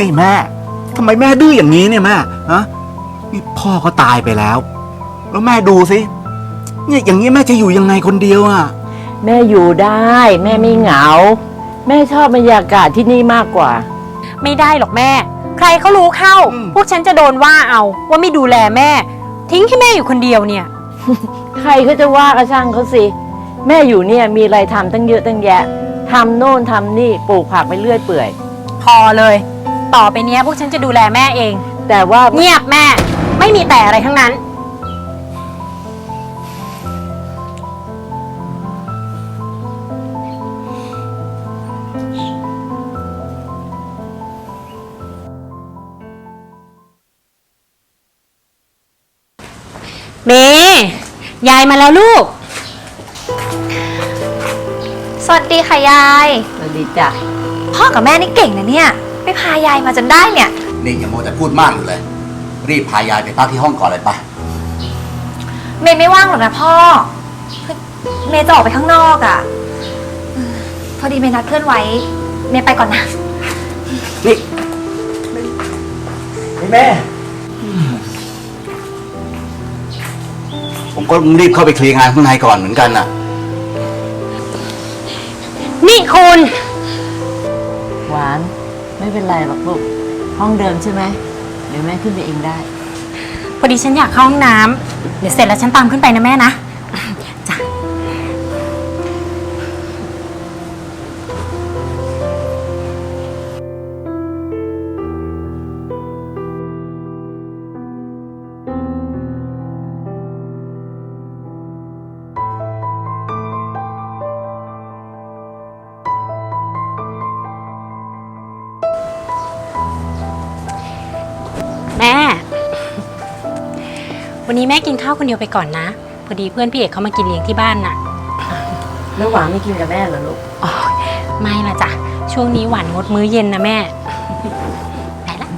นี่แม่ทำไมแม่ดื้ออย่างนี้เนี่ยแม่ฮะนี่พ่อก็ตายไปแล้ว แล้วแม่ดูสิเนี่ยอย่างนี้แม่จะอยู่ยังไงคนเดียวอะ แม่อยู่ได้ แม่ไม่เหงา แม่ชอบบรรยากาศที่นี่มากกว่า ไม่ได้หรอกแม่ ใครเขารู้เข้า อืม พวกฉันจะโดนว่าเอา ว่าไม่ดูแลแม่ ทิ้งให้แม่อยู่คนเดียวเนี่ย ใครก็จะว่ากระช่างเขาสิ แม่อยู่เนี่ยมีอะไรทำตั้งเยอะตั้งแยะทำโน่นทำนี่ปลูกผักไปเรื่อยเปื่อย พอเลย ต่อไปเนี้ยพวกฉันจะดูแลแม่เอง แต่ว่าเงียบแม่ ไม่มีแต่อะไรทั้งนั้น เมยายมาแล้วลูก สวัสดีค่ะยาย สวัสดีจ้ะพ่อกับแม่นี่เก่งนะเนี่ย ไปพายายมาจนได้เนี่ย นี่อย่าโมวแต่พูดมากอยู่เลย รีบพายายไปพักที่ห้องก่อนเลยปะเมย์ไม่ว่างหรอกนะพ่อคือเมย์จะออกไปข้างนอกอะ่ะเออพอดีเมย์นัดเพื่อนไว้ เมย์ไปก่อนนะ นี่นี่แม่ ผมก็รีบเข้าไปเคลียร์งานข้างในก่อนเหมือนกันน่ะ นี่คุณ หวาน ไม่เป็นไรหรอกลูก ห้องเดิมใช่ไหมเดี๋ยวแม่ขึ้นไปเองได้ พอดีฉันอยากเข้าห้องน้ำเดี๋ยวเสร็จแล้วฉันตามขึ้นไปนะแม่นะจ้ะ นนี้แม่กินข้าวคนเดียวไปก่อนนะ พอดีเพื่อนพี่เอกเขามากินเลี้ยงที่บ้านน่ะแล้วหวานไม่กินกับแม่เหรอลูกอ๋อไม่ละจ้ะ ช่วงนี้หวานงดมื้อเย็นนะแม่ ไปละ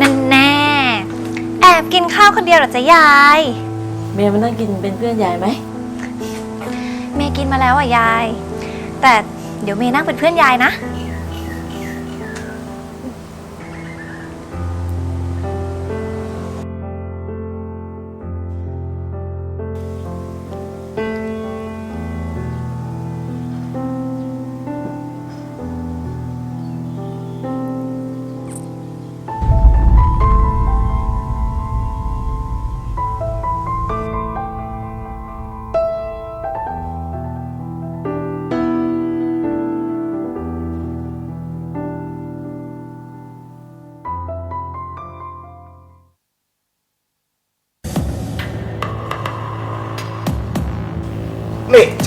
นั่นแน่ แอบกินข้าวคนเดียวเหรอจ๊ะยาย เมย์มันต้องกินเป็นเพื่อนยายไหม เมย์กินมาแล้วอะยาย แต่เดี๋ยวเมย์นั่งเป็นเพื่อนยายนะ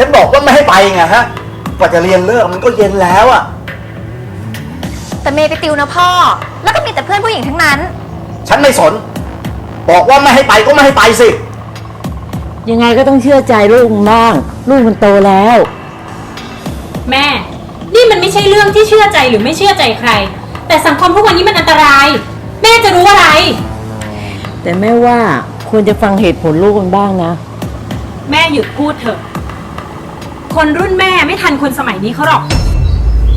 ฉันบอกว่าไม่ให้ไปไงฮะ กว่าจะเรียนเลิกมันก็เย็นแล้วอะแต่เมย์ไปติวนะพ่อ แล้วก็มีแต่เพื่อนผู้หญิงทั้งนั้น ฉันไม่สน บอกว่าไม่ให้ไปก็ไม่ให้ไปสิ ยังไงก็ต้องเชื่อใจลูกมันบ้าง ลูกมันโตแล้ว แม่ นี่มันไม่ใช่เรื่องที่เชื่อใจหรือไม่เชื่อใจใคร แต่สังคมทุกวันนี้มันอันตราย แม่จะรู้อะไร แต่แม่ว่าควรจะฟังเหตุผลลูกมันบ้างนะ แม่หยุดพูดเถอะ คนรุ่นแม่ไม่ทันคนสมัยนี้เขาหรอก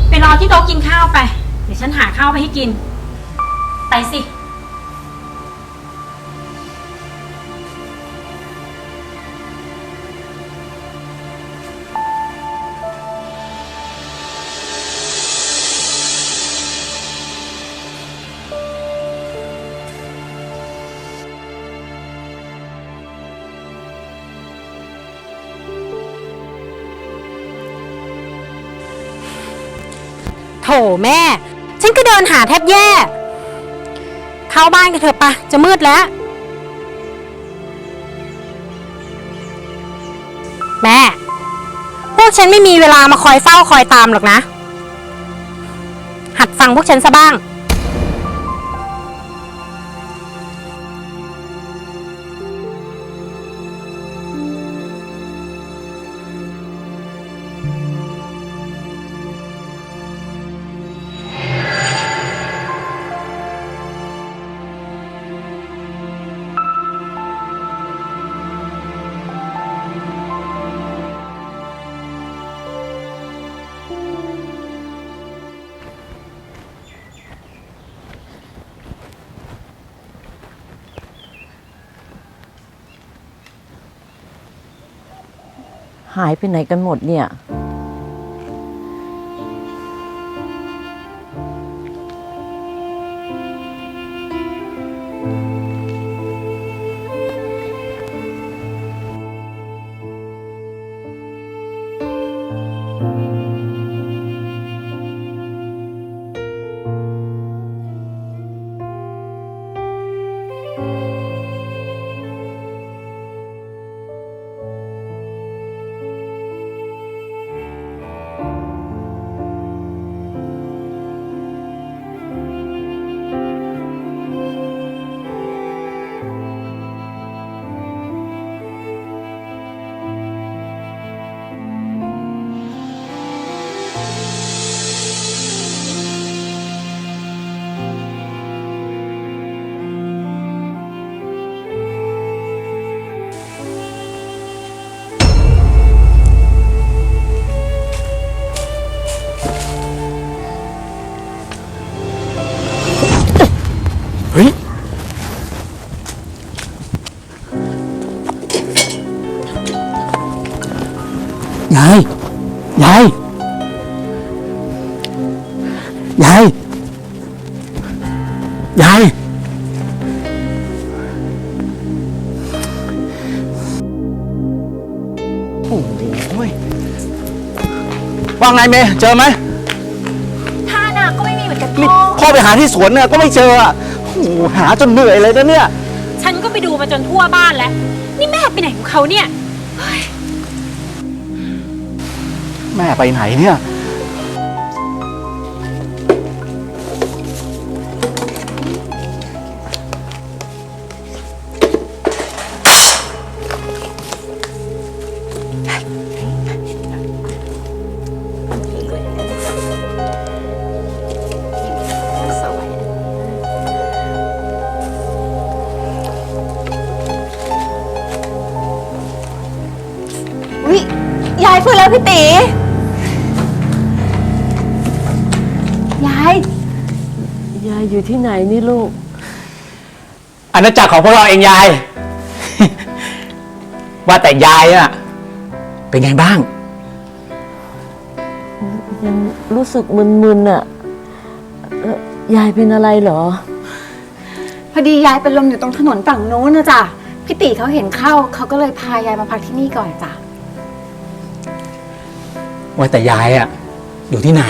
ไปรอที่โต๊ะกินข้าวไป เดี๋ยวฉันหาข้าวไปให้กิน ไปสิ แม่ ฉันก็เดินหาแทบแย่ เข้าบ้านกันเถอะปะ จะมืดแล้ว แม่ พวกฉันไม่มีเวลามาคอยเฝ้าคอยตามหรอกนะ หัดฟังพวกฉันซะบ้าง หายไปไหนกันหมดเนี่ยายยายยายยายโอ้โหยว่าไงเมย์เจอไหมท่าน่ะก็ไม่มีเหมือนกันนี่พ่อพ่อไปหาที่สวนเนี่ยก็ไม่เจออะโอ้โหหาจนเหนื่อยเลยนะเนี่ย ฉันก็ไปดูมาจนทั่วบ้านแล้ว นี่แม่ไปไหนของเขาเนี่ย แม่ไปไหนเนี่ยวิยายฟื้นแล้วพี่ตี อยู่ที่ไหนนี่ลูก อาณาจักรของพวกเราเองยาย ว่าแต่ยายอะเป็นไงบ้าง ยังรู้สึกมึนๆอะเอ่อยายเป็นอะไรเหรอ พอดียายเป็นลมอยู่ตรงถนนฝั่งนู้นนะจ๊ะพี่ติเขาเห็นเข้าเขาก็เลยพายายมาพักที่นี่ก่อนจ้ะว่าแต่ยายอะอยู่ที่ไหน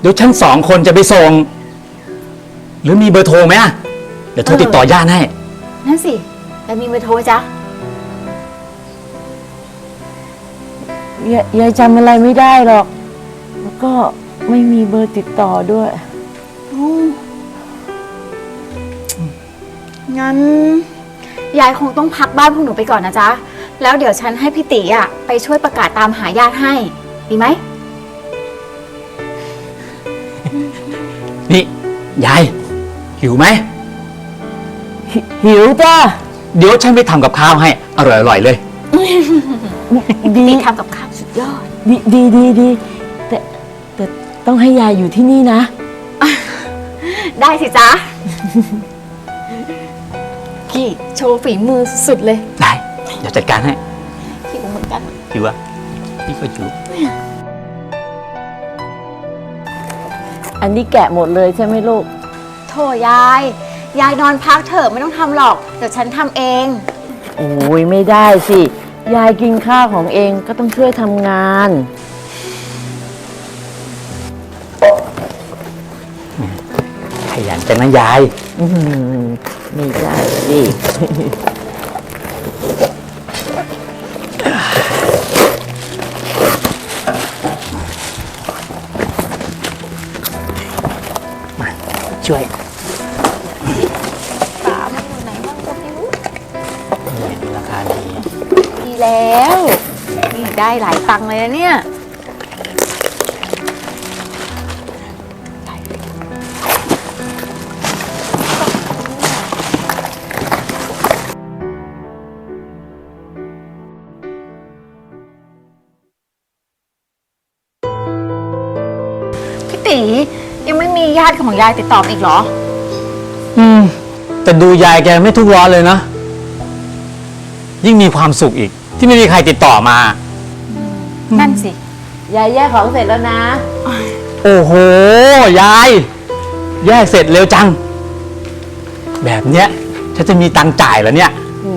เดี๋ยวฉันสองคนจะไปส่ง หรือมีเบอร์โทรไหมอะเดี๋ยวโทรติดต่อญาติให้ นั่นสิยายมีเบอร์โทรจ๊ะ ยายยายจำอะไรไม่ได้หรอก แล้วก็ไม่มีเบอร์ติดต่อด้วย งั้น ยายคงต้องพักบ้านพวกหนูไปก่อนนะจ๊ะ แล้วเดี๋ยวฉันให้พี่ติอะไปช่วยประกาศตามหาญาติให้ ดีไหม นี่ ยาย หิวไหมหิหิวจ้าเดี๋ยวฉันไปทำกับข้าวให้ อร่อยๆเลย ดีติทำกับข้าวสุดยอด ดีดีดีดีแต่แต่ต้องให้ยายอยู่ที่นี่นะ ได้สิจ๊ะ พี่โชว์ฝีมือสุดๆเลยได้ เดี๋ยวจัดการให้หิวเหมือนกันหิวอะพี่ก็หิวอันนี้แกะหมดเลยใช่ไหมลูกโถ ยาย ยายนอนพักเถอะไม่ต้องทำหรอก เดี๋ยวฉันทำเอง โอ้ยไม่ได้สิ ยายกินข้าวของเองก็ต้องช่วยทำงาน ขยันจังนะยาย อื้อหือไม่ได้สิ ได้หลายตังค์เลยนะเนี่ย พี่ตียังไม่มีญาติของยายติดต่อมาอีกเหรอ อืม แต่ดูยายแกไม่ทุกข์ร้อนเลยนะ ยิ่งมีความสุขอีกที่ไม่มีใครติดต่อมา นั่นสิ ยายแยกของเสร็จแล้วนะ โอ้โห ยาย แยกเสร็จเร็วจัง แบบเนี้ยฉันจะมีตังค์จ่ายแล้วเนี่ยหื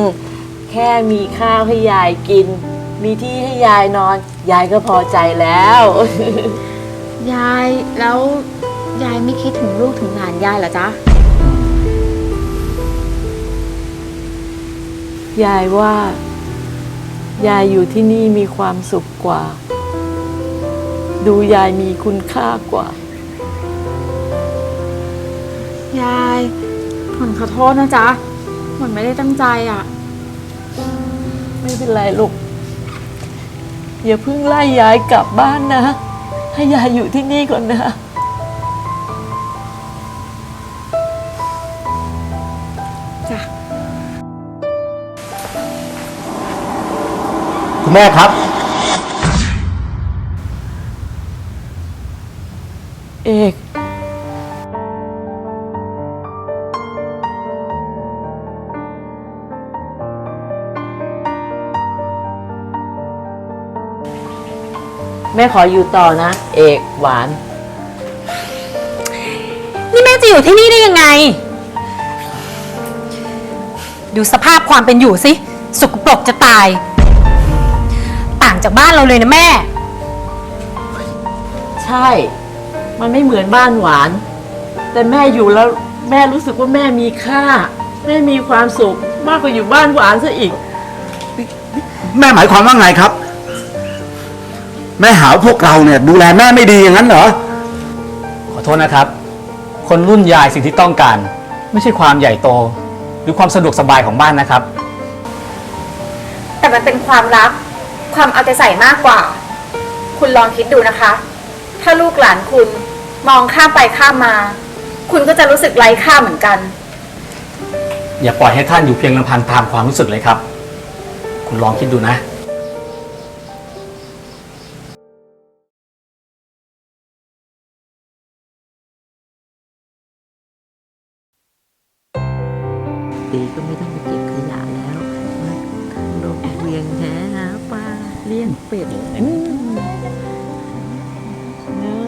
มแค่มีข้าวให้ยายกิน มีที่ให้ยายนอน ยายก็พอใจแล้ว ยายแล้วยายไม่คิดถึงลูกถึงหลานยายเหรอจ๊ะ ยายว่า ยายอยู่ที่นี่มีความสุขกว่า ดูยายมีคุณค่ากว่า ยายผลขอโทษนะจ๊ะผลไม่ได้ตั้งใจอะ ไม่เป็นไรลูกอย่าเพิ่งไล่ยายกลับบ้านนะ ให้ยายอยู่ที่นี่ก่อนนะจ้ะ แม่ครับ เอกแม่ขออยู่ต่อนะ เอกหวาน นี่แม่จะอยู่ที่นี่ได้ยังไง ดูสภาพความเป็นอยู่สิสกปรกจะตาย จากบ้านเราเลยนะแม่ ใช่ มันไม่เหมือนบ้านหวาน แต่แม่อยู่แล้วแม่รู้สึกว่าแม่มีค่า แม่มีความสุขมากกว่าอยู่บ้านหวานซะอีก แม่หมายความว่าไงครับ แม่หาว่าพวกเราเนี่ย ดูแลแม่ไม่ดีอย่างนั้นเหรอ ขอโทษนะครับ คนรุ่นยายสิ่งที่ต้องการ ไม่ใช่ความใหญ่โต หรือความสะดวกสบายของบ้านนะครับ แต่มันเป็นความรัก ความเอาใจใส่มากกว่า คุณลองคิดดูนะคะ ถ้าลูกหลานคุณมองข้ามไปข้ามมา คุณก็จะรู้สึกไร้ค่าเหมือนกัน อย่าปล่อยให้ท่านอยู่เพียงลำพังตามความรู้สึกเลยครับ คุณลองคิดดูนะตีก็ไม่ต้องไปเก็บ ป็ดอืมเนอะ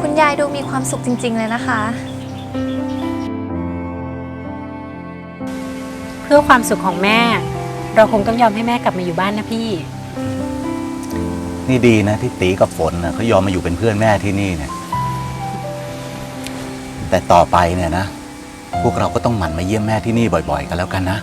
คุณยายดูมีความสุขจริง ๆ เลยนะคะ เพื่อความสุขของแม่ เราคงต้องยอมให้แม่กลับมาอยู่บ้านนะพี่ นี่ดีนะที่ตีกับฝนนะเขายอมมาอยู่เป็นเพื่อนแม่ที่นี่เนี่ย แต่ต่อไปเนี่ยนะ พวกเราก็ต้องหมั่นมาเยี่ยมแม่ที่นี่บ่อยๆ กันแล้วกันนะ